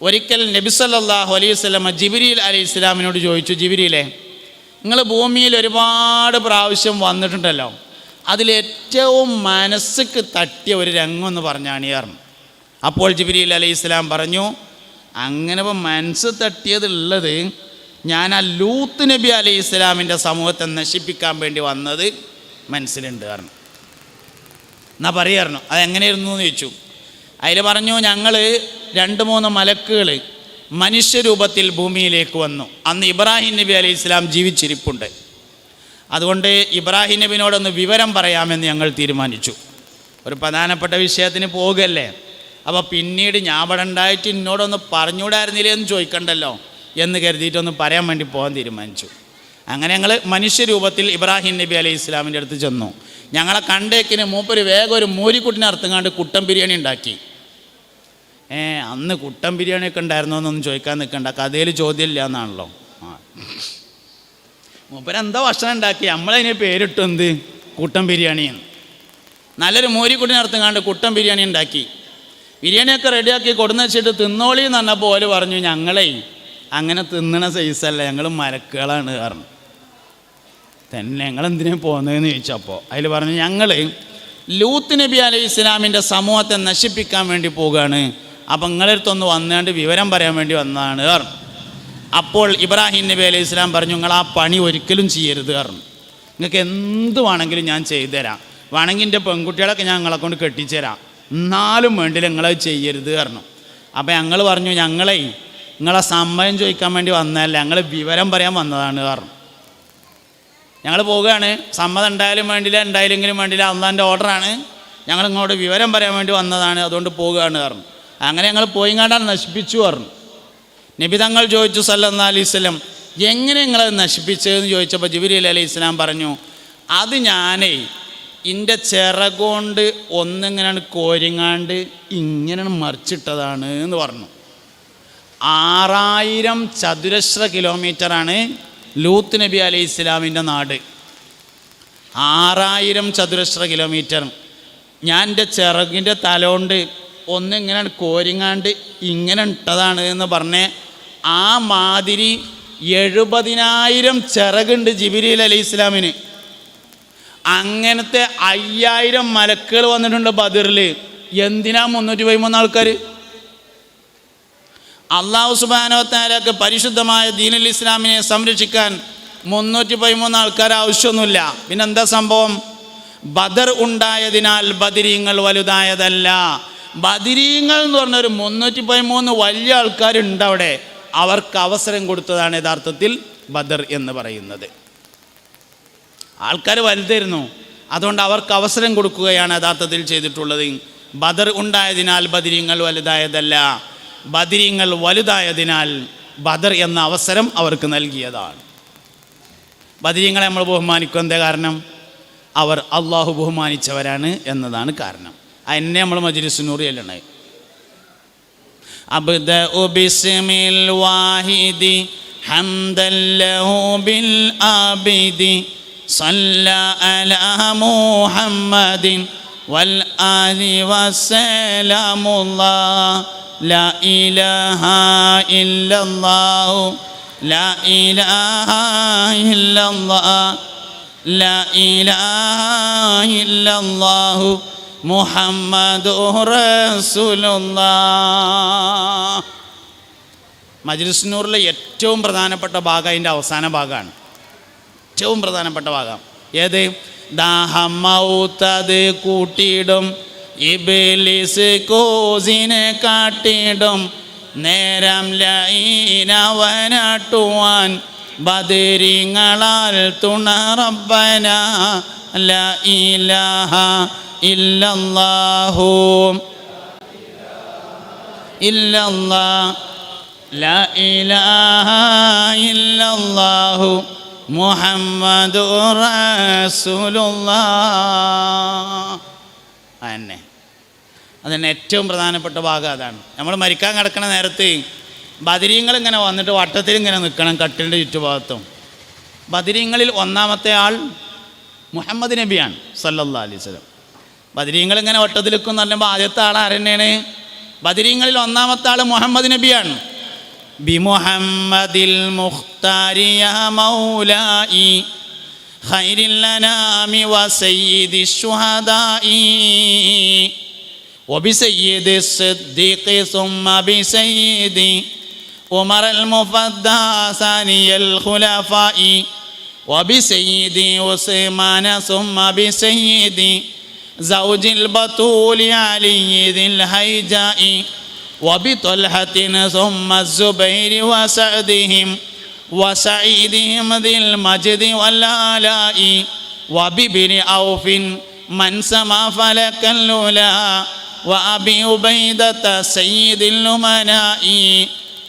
ഒരിക്കൽ നബിസല്ലാഹു അലൈഹി സ്വലമ ജിബിരിൽ അലൈഹി ഇസ്ലാമിനോട് ചോദിച്ചു ജിബിരിയിലെ നിങ്ങൾ ഭൂമിയിൽ ഒരുപാട് പ്രാവശ്യം വന്നിട്ടുണ്ടല്ലോ. അതിലേറ്റവും മനസ്സുക്ക് തട്ടിയ ഒരു രംഗം എന്ന് പറഞ്ഞാണ് ഈ അപ്പോൾ ജിബിരിൽ അലൈഹി ഇസ്ലാം പറഞ്ഞു അങ്ങനെ ഇപ്പം മനസ്സ് തട്ടിയതുള്ളത് ഞാൻ ആ ലൂത്ത് നബി അലൈഹി ഇസ്ലാമിന്റെ സമൂഹത്തെ നശിപ്പിക്കാൻ വേണ്ടി വന്നത് മനസ്സിലുണ്ട് കാരണം എന്നാ പറയായിരുന്നു അതെങ്ങനെയായിരുന്നു എന്ന് ചോദിച്ചു. അതിൽ പറഞ്ഞു ഞങ്ങൾ രണ്ട് മൂന്ന് മലക്കുകൾ മനുഷ്യരൂപത്തിൽ ഭൂമിയിലേക്ക് വന്നു. അന്ന് ഇബ്രാഹിം നബി അലൈഹി ഇസ്ലാം ജീവിച്ചിരിപ്പുണ്ട്. അതുകൊണ്ട് ഇബ്രാഹിം നബിനോടൊന്ന് വിവരം പറയാമെന്ന് ഞങ്ങൾ തീരുമാനിച്ചു. ഒരു പ്രധാനപ്പെട്ട വിഷയത്തിന് പോകല്ലേ? അപ്പോൾ പിന്നീട് ഞാൻ അവിടെ ഉണ്ടായിട്ട് എന്നോടൊന്ന് പറഞ്ഞുകൂടായിരുന്നില്ലേ എന്ന് ചോദിക്കണ്ടല്ലോ എന്ന് കരുതിയിട്ടൊന്ന് പറയാൻ വേണ്ടി പോകാൻ തീരുമാനിച്ചു. അങ്ങനെ ഞങ്ങൾ മനുഷ്യരൂപത്തിൽ ഇബ്രാഹിം നബി അലൈഹി ഇസ്ലാമിന്റെ അടുത്ത് ചെന്നു. ഞങ്ങളെ കണ്ടേക്കിന് മൂപ്പര് വേഗം ഒരു മൂരിക്കുട്ടിനെ കണ്ട് കുട്ടൻ ബിരിയാണി ഉണ്ടാക്കി. ഏ അന്ന് കുട്ടൻ ബിരിയാണിയൊക്കെ ഉണ്ടായിരുന്നോ എന്നൊന്നും ചോദിക്കാൻ നിൽക്കണ്ട. കഥയിൽ ചോദ്യമില്ല എന്നാണല്ലോ. മൂപ്പരെന്താ ഭക്ഷണം ഉണ്ടാക്കി. നമ്മളതിന് പേരിട്ടു എന്ത്? കുട്ടൻ ബിരിയാണി. നല്ലൊരു നടത്തും അർത്ഥങ്ങാണ്ട് കുട്ടൻ ബിരിയാണി ഉണ്ടാക്കി. ബിരിയാണിയൊക്കെ റെഡിയാക്കി കൊടുന്ന് വെച്ചിട്ട് തിന്നോളി എന്ന് പറഞ്ഞപ്പോൾ ഓൽ പറഞ്ഞു ഞങ്ങളെ അങ്ങനെ തിന്നണ സൈസല്ല ഞങ്ങൾ മരക്കുകളാണ് കാരണം തന്നെ ഞങ്ങൾ എന്തിനാ പോകുന്നതെന്ന് ചോദിച്ചപ്പോൾ അതിൽ പറഞ്ഞു ഞങ്ങൾ ലൂത്ത് നബി അലൈഹി ഇസ്ലാമിന്റെ സമൂഹത്തെ നശിപ്പിക്കാൻ വേണ്ടി പോവുകയാണ്. അപ്പം നിങ്ങളടുത്തൊന്ന് വന്നുകൊണ്ട് വിവരം പറയാൻ വേണ്ടി വന്നതാണ് കാരണം അപ്പോൾ ഇബ്രാഹിം നബി അലൈഹി ഇസ്ലാം പറഞ്ഞു നിങ്ങൾ ആ പണി ഒരിക്കലും ചെയ്യരുത് കാരണം നിങ്ങൾക്ക് എന്ത് വേണമെങ്കിലും ഞാൻ ചെയ്തുതരാം. വേണമെങ്കിൽ എന്റെ പെൺകുട്ടികളൊക്കെ ഞാൻ നിങ്ങളെ കൊണ്ട് കെട്ടിച്ചേരാം. എന്നാലും വേണ്ടി നിങ്ങളത് ചെയ്യരുത് കാരണം അപ്പോൾ ഞങ്ങൾ പറഞ്ഞു ഞങ്ങളെ നിങ്ങളെ സമ്മതം ചോദിക്കാൻ വേണ്ടി വന്നതല്ല ഞങ്ങൾ വിവരം പറയാൻ വന്നതാണ് കാരണം ഞങ്ങൾ പോവുകയാണ്. സമ്മതം ഉണ്ടായാലും വേണ്ടില്ല ഉണ്ടായില്ലെങ്കിലും വേണ്ടില്ല. അന്നാന്റെ ഓർഡറാണ് ഞങ്ങൾ ഇങ്ങോട്ട് വിവരം പറയാൻ വേണ്ടി വന്നതാണ്. അതുകൊണ്ട് പോവുകയാണ് പറഞ്ഞു. അങ്ങനെ ഞങ്ങൾ പോയിങ്ങാണ്ടാണ് നശിപ്പിച്ചു പറഞ്ഞു. നബി തങ്ങൾ ചോദിച്ചു സല്ലാ അലൈഹി സ്വലം എങ്ങനെ നിങ്ങളത് നശിപ്പിച്ചതെന്ന് ചോദിച്ചപ്പോൾ ജിബിരി അലൈഹി ഇസ്ലാം പറഞ്ഞു അത് ഞാനേ എന്റെ ചിറകൊണ്ട് ഒന്നിങ്ങനെയാണ് കോരിങ്ങാണ്ട് ഇങ്ങനെ മറിച്ചിട്ടതാണ് എന്ന് പറഞ്ഞു. ആറായിരം ചതുരശ്ര കിലോമീറ്ററാണ് ലൂത്ത് നബി അലൈഹി ഇസ്ലാമിന്റെ നാട്. ആറായിരം ചതുരശ്ര കിലോമീറ്റർ ഞാൻ എന്റെ ചിറകിന്റെ തലോണ്ട് ഒന്നിങ്ങനെ കോരിങ്ങാണ്ട് ഇങ്ങനെ ഇട്ടതാണ് എന്ന് പറഞ്ഞ് ആ മാതിരി എഴുപതിനായിരം ചിറകുണ്ട് ജിബിരിൽ അലി ഇസ്ലാമിന്. അങ്ങനത്തെ അയ്യായിരം മലക്കുകൾ വന്നിട്ടുണ്ട് ബദറിൽ എന്തിനാ മുന്നൂറ്റി പതിമൂന്ന് ആൾക്കാർ അള്ളാഹു സുബാനോത്താലൊക്കെ പരിശുദ്ധമായ ദീനുൽ ഇസ്ലാമിനെ സംരക്ഷിക്കാൻ മുന്നൂറ്റി പതിമൂന്ന് ആൾക്കാർ ആവശ്യമൊന്നുമില്ല. പിന്നെന്താ സംഭവം? ബദർ ഉണ്ടായതിനാൽ ബദിരീങ്ങൾ വലുതായതല്ല. ബദിരീങ്ങൾ എന്ന് പറഞ്ഞൊരു മുന്നൂറ്റി പതിമൂന്ന് വലിയ ആൾക്കാരുണ്ട് അവിടെ. അവർക്ക് അവസരം കൊടുത്തതാണ് യഥാർത്ഥത്തിൽ ബദർ എന്ന് പറയുന്നത്. ആൾക്കാർ വലുതായിരുന്നു. അതുകൊണ്ട് അവർക്ക് അവസരം കൊടുക്കുകയാണ് യഥാർത്ഥത്തിൽ ചെയ്തിട്ടുള്ളത്. ബദർ ഉണ്ടായതിനാൽ ബദിരീങ്ങൾ വലുതായതല്ല. ബദിരീങ്ങൾ വലുതായതിനാൽ ബദർ എന്ന അവസരം അവർക്ക് നൽകിയതാണ്. ബദിരീങ്ങളെ നമ്മൾ ബഹുമാനിക്കും എന്താ കാരണം? അവർ അള്ളാഹു ബഹുമാനിച്ചവരാണ് എന്നതാണ് കാരണം. അതിനെ നമ്മൾ മജിലിസുനൂർ ചെല്ലണേ أبدأ باسم الواحد حمدا له بالآبد صلى على محمد والآل والسلام الله لا إله إلا الله لا إله إلا الله لا إله إلا الله മുഹമ്മദ് മജ്ലിസ്നൂറിലെ ഏറ്റവും പ്രധാനപ്പെട്ട ഭാഗം അതിന്റെ അവസാന ഭാഗമാണ്. ഏറ്റവും പ്രധാനപ്പെട്ട ഭാഗം. ഏത്? ദാഹമൗത്തത് കൂട്ടിയിടും. ഇബിലിസ് കോസിനെ കാട്ടിയിടും. നേരം ലൈനവനാട്ടുവാൻ ബദരിങ്ങളാൽ തുണറബന ലൈലാഹ ല ഇലാഹ ഇല്ലല്ലാഹു ഇല്ലല്ലാഹ് لا إله إلا الله محمد رسول الله തന്നെ അതന്നെ ഏറ്റവും പ്രധാനപ്പെട്ട ഭാഗം അതാണ് നമ്മൾ മരിക്കാൻ കിടക്കണ നേരത്ത് ബദിരീങ്ങൾ ഇങ്ങനെ വന്നിട്ട് വട്ടത്തിൽ ഇങ്ങനെ നിൽക്കണം കട്ടിലിൻ്റെ ചുറ്റുഭാഗത്തും ബദിരീങ്ങളിൽ ഒന്നാമത്തെ ആൾ മുഹമ്മദ് നബിയാണ് സല്ലല്ലാ അലൈഹി സ്വലം ബദിരീങ്ങൾ ഇങ്ങനെ വട്ടത്തിൽ നിൽക്കും എന്ന് പറയുമ്പോൾ ആദ്യത്തെ ആൾ ആരെന്നെയാണ് ബദരീങ്ങളിൽ ഒന്നാമത്തെ ആൾ മുഹമ്മദ് നബിയാണ് ബിമുഹമ്മദിൽ മുഖ്താരിയ മൗലായി خير الأنام وسيد الشهداء وبسيد الصديق ثم بسيد عمر المفدى ثاني الخلفاء وبسيد عثمان ثم بسيد زوج البطول علي ذي الهيجاء وبطلحة ثم الزبير وسعدهم وسعيدهم ذي المجد والآلاء وببن عوف من سما فلك اللولا وأبي عبيدة سيد الأمناء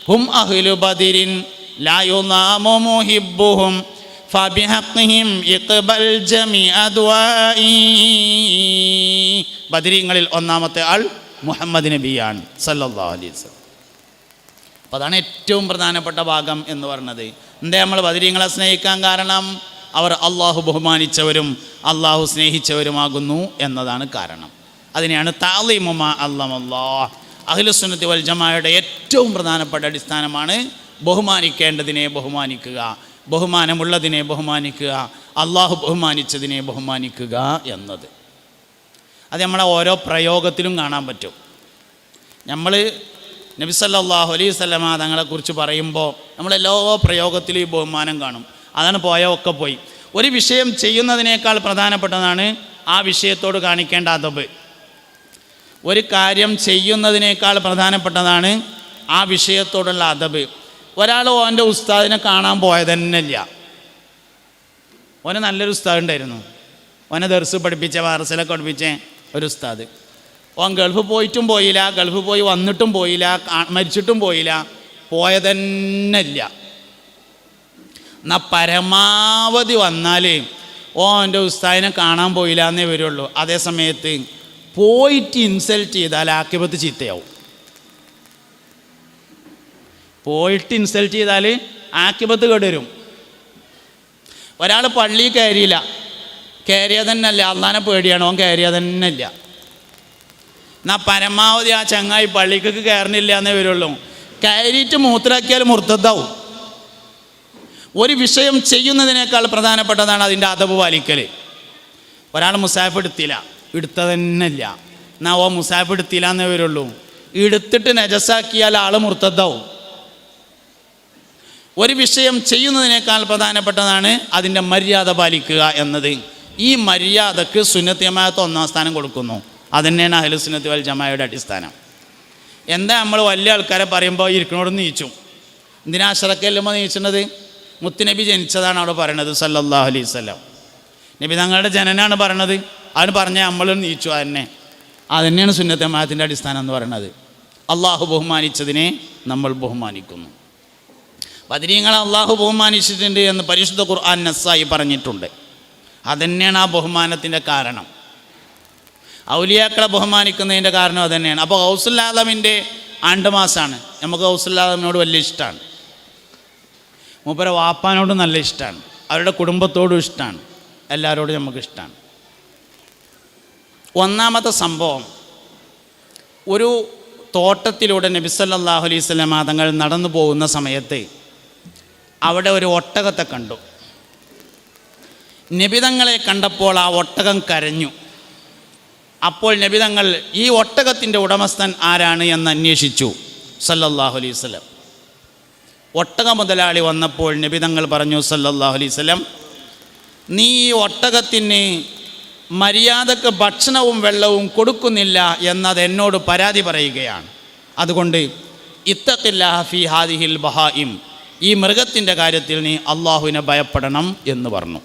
هم أهل بدر لا يضام محبهم ഫബിഹഖിഹിം ഇഖ്ബൽ ജമീ അദ്വാഇ. ബദരീങ്ങളിൽ ഒന്നാമത്തെ ആൾ മുഹമ്മദ് നബിയാണ് സല്ലല്ലാഹു അലൈഹി വസല്ലം. അപ്പോൾ അതാണ് ഏറ്റവും പ്രധാനപ്പെട്ട ഭാഗം എന്ന് പറഞ്ഞത് എന്താ നമ്മൾ ബദരീങ്ങളെ സ്നേഹിക്കാൻ കാരണം? അവർ അള്ളാഹു ബഹുമാനിച്ചവരും അള്ളാഹു സ്നേഹിച്ചവരുമാകുന്നു എന്നതാണ് കാരണം. അതിനെയാണ് താലിമുമ അഹ്ലു സുന്നത്തി വൽ ജമായുടെ ഏറ്റവും പ്രധാനപ്പെട്ട അടിസ്ഥാനമാണ് ബഹുമാനിക്കേണ്ടതിനെ ബഹുമാനിക്കുക. ബഹുമാനമുള്ളതിനെ ബഹുമാനിക്കുക അള്ളാഹു ബഹുമാനിച്ചതിനെ ബഹുമാനിക്കുക എന്നത്. അത് നമ്മളെ ഓരോ പ്രയോഗത്തിലും കാണാൻ പറ്റും. നമ്മൾ നബിസല്ലാഹു അലൈഹി സ്വലമ തങ്ങളെക്കുറിച്ച് പറയുമ്പോൾ നമ്മളെല്ലാ പ്രയോഗത്തിലും ഈ ബഹുമാനം കാണും. അതാണ് പോയ ഒക്കെ പോയി. ഒരു വിഷയം ചെയ്യുന്നതിനേക്കാൾ പ്രധാനപ്പെട്ടതാണ് ആ വിഷയത്തോട് കാണിക്കേണ്ട അതബ്. ഒരു കാര്യം ചെയ്യുന്നതിനേക്കാൾ പ്രധാനപ്പെട്ടതാണ് ആ വിഷയത്തോടുള്ള അതബ്. ഒരാൾ ഓന്റെ ഉസ്താദിനെ കാണാൻ പോയത് തന്നെയില്ല ഓന് നല്ലൊരു ഉസ്താദ് ഉണ്ടായിരുന്നു. ഓനെ ദർസ് പഠിപ്പിച്ച വാർസലൊക്കെ പഠിപ്പിച്ച ഒരു ഉസ്താദ്. ഓൻ ഗൾഫ് പോയിട്ടും പോയില്ല ഗൾഫ് പോയി വന്നിട്ടും പോയില്ല മരിച്ചിട്ടും പോയില്ല പോയതന്നില്ല. എന്നാ പരമാവധി വന്നാൽ ഓന്റെ ഉസ്താദിനെ കാണാൻ പോയില്ല എന്നേ വരുള്ളൂ. അതേ സമയത്ത് പോയിട്ട് ഇൻസൾട്ട് ചെയ്താൽ ആക്കിപത്ത് ചീത്തയാവും. പോയിട്ട് ഇൻസൾട്ട് ചെയ്താൽ ആക്കിപത്ത് കേടുവരും. ഒരാൾ പള്ളി കയറിയില്ല. കയറിയ തന്നെ അല്ല അള്ളാനെ പേടിയാണ് ഓൻ കയറിയ തന്നെ ഇല്ല എന്നാൽ പരമാവധി ആ ചങ്ങായി പള്ളിക്കൊക്കെ കയറണില്ല എന്നേ വരുള്ളൂ. കയറിയിട്ട് മൂത്രാക്കിയാൽ മുർത്തതാവും. ഒരു വിഷയം ചെയ്യുന്നതിനേക്കാൾ പ്രധാനപ്പെട്ടതാണ് അതിന്റെ അതവ് പാലിക്കൽ ഒരാൾ മുസാഫ് എടുത്തില്ല. എടുത്ത തന്നെ ഇല്ല എന്നാ ഓ മുസാഫ് എടുത്തില്ല എന്നേ വരുള്ളൂ. എടുത്തിട്ട് നജസാക്കിയാൽ ആൾ മുർത്തതാവും. ഒരു വിഷയം ചെയ്യുന്നതിനേക്കാൾ പ്രധാനപ്പെട്ടതാണ് അതിന്റെ മര്യാദ പാലിക്കുക എന്നത്. ഈ മര്യാദയ്ക്ക് സുന്നത്ത് ജമാഅത്ത് ഒന്നാം സ്ഥാനം കൊടുക്കുന്നു. അതുതന്നെയാണ് അഹ്ലു സുന്നത്ത് വൽ ജമായയുടെ അടിസ്ഥാനം. എന്താ നമ്മൾ വലിയ ആൾക്കാരെ പറയുമ്പോൾ ഇരിക്കണോട് നീച്ചു. എന്തിനാ അഷറക്കല്ലുമ്പോൾ നീച്ചുന്നത് മുത്തുനബി ജനിച്ചതാണ് അവിടെ പറയണത് സല്ലല്ലാഹു അലൈഹി വസല്ലം. നബി തങ്ങളുടെ ജനനാണ് പറയണത്. അവന് പറഞ്ഞാൽ നമ്മൾ നീച്ചു അതന്നെ അതുതന്നെയാണ് തന്നെയാണ് ജമാഅത്തിന്റെ അടിസ്ഥാനം എന്ന് പറയുന്നത് അള്ളാഹു ബഹുമാനിച്ചതിനെ നമ്മൾ ബഹുമാനിക്കുന്നു. ബദരീങ്ങളെ അള്ളാഹു ബഹുമാനിച്ചിട്ടുണ്ട് എന്ന് പരിശുദ്ധ ഖുർആൻ നസ്സായി പറഞ്ഞിട്ടുണ്ട്. അതന്നെയാണ് ആ ബഹുമാനത്തിന്റെ കാരണം. ഔലിയാക്കളെ ബഹുമാനിക്കുന്നതിന്റെ കാരണം അതുതന്നെയാണ് അപ്പോൾ ഹൗസുല്ലാദമിന്റെ ആണ്ടുമാസമാണ് നമുക്ക് ഹൗസുല്ലാദമിനോട് വലിയ ഇഷ്ടമാണ് മൂപ്പരെ വാപ്പാനോട് നല്ല ഇഷ്ടമാണ് അവരുടെ കുടുംബത്തോടും ഇഷ്ടമാണ് എല്ലാവരോടും നമുക്ക് ഇഷ്ടമാണ് ഒന്നാമത്തെ സംഭവം ഒരു തോട്ടത്തിലൂടെ നബിസല്ലാഹു അലൈഹി സ്വലം നടന്നു പോകുന്ന സമയത്ത് അവിടെ ഒരു ഒട്ടകത്തെ കണ്ടു. നബിതങ്ങളെ കണ്ടപ്പോൾ ആ ഒട്ടകം കരഞ്ഞു. അപ്പോൾ നബിതങ്ങൾ ഈ ഒട്ടകത്തിന്റെ ഉടമസ്ഥൻ ആരാണ്? എന്ന് അന്വേഷിച്ചു. സല്ലല്ലാഹു അലൈഹി വസല്ലം. ഒട്ടക മുതലാളി വന്നപ്പോൾ നബിതങ്ങൾ പറഞ്ഞു സല്ലല്ലാഹു അലൈഹി വസല്ലം നീ ഈ ഒട്ടകത്തിന് മര്യാദയ്ക്ക് ഭക്ഷണവും വെള്ളവും കൊടുക്കുന്നില്ല എന്നത് എന്നോട് പരാതി പറയുകയാണ്. അതുകൊണ്ട് ഇത്തഖില്ലാഹ ഫി ഹാദിഹിൽ ബഹായിം ഈ മൃഗത്തിന്റെ കാര്യത്തിൽ നീ അള്ളാഹുവിനെ ഭയപ്പെടണം എന്ന് പറഞ്ഞു.